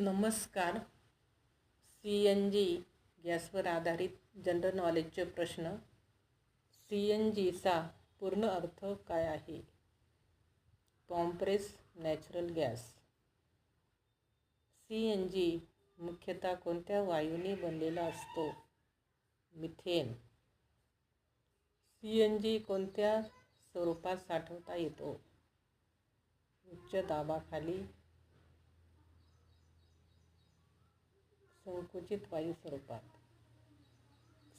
नमस्कार. C N जी गॅसवर आधारित जनरल नॉलेजचे प्रश्न. सी एन जीचा पूर्ण अर्थ काय आहे? Compressed natural gas. C N G मुख्यतः कोणत्या वायूने बनलेला असतो? मिथेन. सी एन जी कोणत्या स्वरूपात साठवता येतो? उच्च दाबाखाली संकुचित वायू स्वरूपात.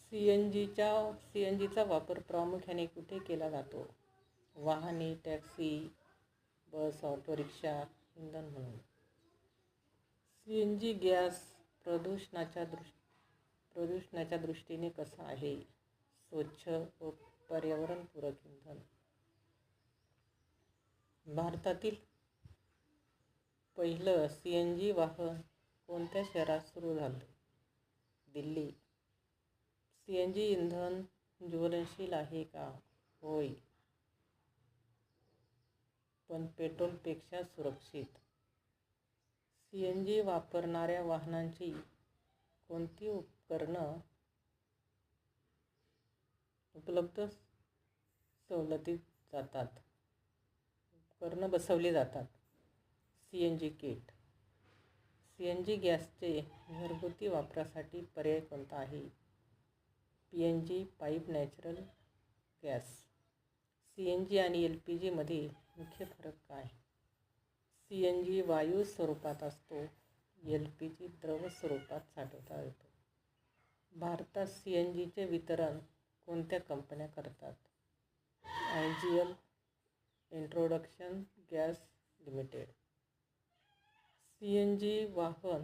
सी एन जीच्या सी एन जीचा वापर प्रामुख्याने कुठे केला जातो? वाहने टॅक्सी बस ऑटो रिक्षा इंधन म्हणून. सी एन जी गॅस प्रदूषणाच्या दृष् प्रदूषणाच्या दृष्टीने कसा आहे? स्वच्छ व पर्यावरणपूरक इंधन. भारतातील पहिलं सी एन जी वाहन कोणत्या शहरात सुरू झालं? दिल्ली. सी एन जी इंधन ज्वलनशील आहे का? होय. पण पेट्रोलपेक्षा सुरक्षित. सी एन जी वापरणाऱ्या वाहनांची कोणती उपकरणं उपलब्ध सवलतीत जातात? उपकरणं बसवली जातात. C N G kit. C N G गॅसचे घरगुती वापरासाठी पर्याय कोणता आहे? P N G pipe natural gas. C N G आणि एल पी जीमध्ये मुख्य फरक काय? सी एन जी वायू स्वरूपात असतो एल पी जी द्रव स्वरूपात साठवता येतो. भारतात सी एन जीचे वितरण कोणत्या कंपन्या करतात? I G L introduction gas limited. C N G वाहन